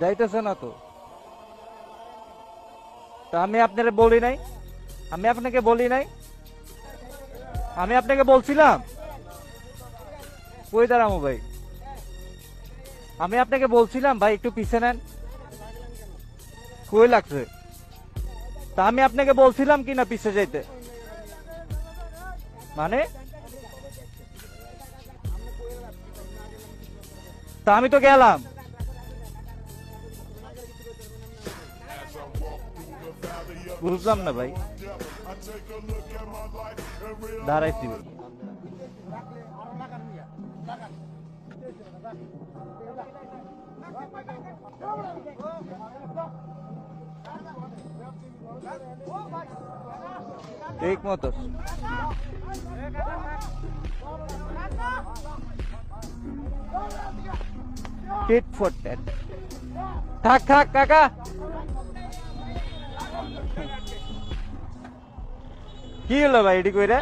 যাইতেছে না তো। তা আমি আপনারে বলি নাই। আমি আপনাকে বলি নাই। আমি আপনাকে বলছিলাম। কই দাঁড়ামো ভাই? আমি আপনাকে বলছিলাম, ভাই, একটু পিছে নেন। কই লাগছে? তা আমি আপনাকে বলছিলাম কি না পিছে যাইতে? মানে? তা আমি তো গেলাম। বুঝলাম না ভাই। দাঁড়াইছি ভাই। ঠিক মতো। টিট ফর ট্যাট থাক থাক কাকা। কি হলো ভাই এটি কইরা?